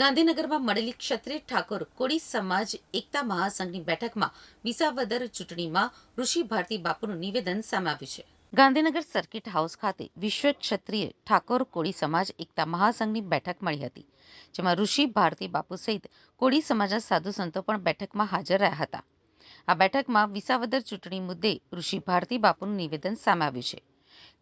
ગાંધીનગરમાં મળેલી ક્ષત્રિય ઠાકોર કોળી સમાજ એકતા મહાસંઘની બેઠકમાં વિસાવદર ચૂંટણીમાં ઋષિ ભારતી બાપુનું નિવેદન સામે છે. ગાંધીનગર સર્કિટ હાઉસ ખાતે વિશ્વ ક્ષત્રિય ઠાકોર કોળી સમાજ એકતા મહાસંઘની બેઠક મળી હતી, જેમાં ઋષિ ભારતી બાપુ સહિત કોળી સમાજના સાધુ સંતો પણ બેઠકમાં હાજર રહ્યા હતા. આ બેઠકમાં વિસાવદર ચૂંટણી મુદ્દે ઋષિ ભારતી બાપુનું નિવેદન સામે આવ્યું છે.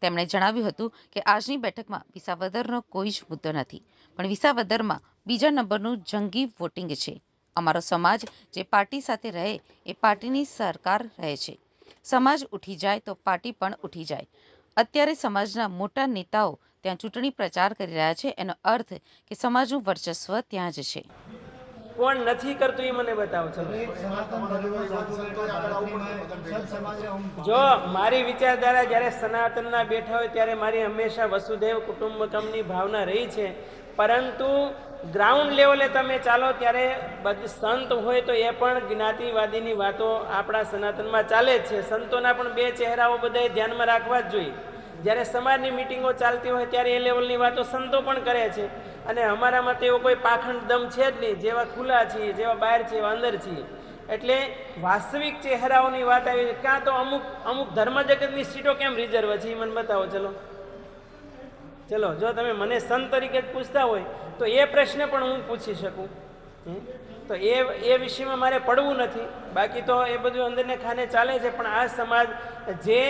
તેમણે જણાવ્યું હતું કે આજની બેઠકમાં વિસાવદરનો કોઈ જ મુદ્દો નથી, પણ વિસાવદરમાં બીજા નંબરનું જંગી વોટિંગ છે. અમારો સમાજ જે પાર્ટી સાથે રહે એ પાર્ટીની સરકાર રહે છે. સમાજ ઉઠી જાય તો પાર્ટી પણ ઉઠી જાય. અત્યારે સમાજના મોટા નેતાઓ ત્યાં ચૂંટણી પ્રચાર કરી રહ્યા છે. એનો અર્થ કે સમાજનું વર્ચસ્વ ત્યાં જ છે. કોણ નથી કરતું એ મને બતાવો ચલો. જો મારી વિચારધારા જ્યારે સનાતનના બેઠા હોય ત્યારે મારી હંમેશા વસુધૈવ કુટુંબકમની ભાવના રહી છે. પરંતુ ગ્રાઉન્ડ લેવલે તમે ચાલો ત્યારે બધી સંત હોય તો એ પણ જ્ઞાતિવાદીની વાતો આપણા સનાતનમાં ચાલે જ છે. સંતોના પણ બે ચહેરાઓ બધાએ ધ્યાનમાં રાખવા જ જોઈએ. જ્યારે સમાજની મિટિંગો ચાલતી હોય ત્યારે એ લેવલની વાતો સંતો પણ કરે છે. અને અમારામાં તો એવો કોઈ પાખંડ દમ છે જ નહીં. જેવા ખુલ્લા છીએ, જેવા બહાર છીએ, એવા અંદર છીએ. એટલે વાસ્તવિક ચહેરાઓની વાત આવી કાં તો અમુક અમુક ધર્મ જગતની સીટો કેમ રિઝર્વ છે? એ મને બતાવો, ચલો. ચલો, જો તમે મને સંત તરીકે પૂછતા હોય, તો એ પ્રશ્ન પણ હું પૂછી શકું? તો એ એ વિષયમાં મારે પડવું નથી. બાકી તો એ બધું અંદરને ખાને ચાલે છે, પણ આ સમાજ જે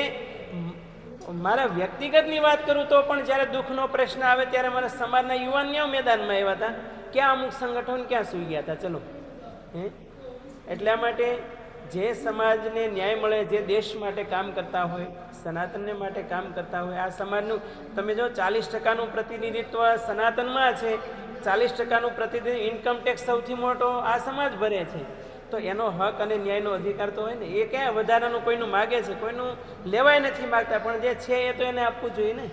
મારા વ્યક્તિગતની વાત કરું તો પણ જ્યારે દુઃખનો પ્રશ્ન આવે ત્યારે મારા સમાજના યુવાનીઓ મેદાનમાં આવ્યા હતા. ક્યાં અમુક સંગઠન ક્યાં સૂઈ ગયા હતા? ચલો. હે? એટલા માટે જે સમાજને ન્યાય મળે, જે દેશ માટે કામ કરતા હોય, સનાતનને માટે કામ કરતા હોય, આ સમાજનું તમે જો ચાલીસ ટકાનું પ્રતિનિધિત્વ સનાતનમાં છે, ચાલીસ ટકાનું પ્રતિનિધિ ઇન્કમ ટેક્સ સૌથી મોટો આ સમાજ ભરે છે. તો એનો હક અને ન્યાયનો અધિકાર તો હોય ને, એ ક્યાં વધારાનું કોઈનું માગે છે, કોઈનું લેવાય નથી માગતા, પણ જે છે એ તો એને આપવું જોઈએ ને.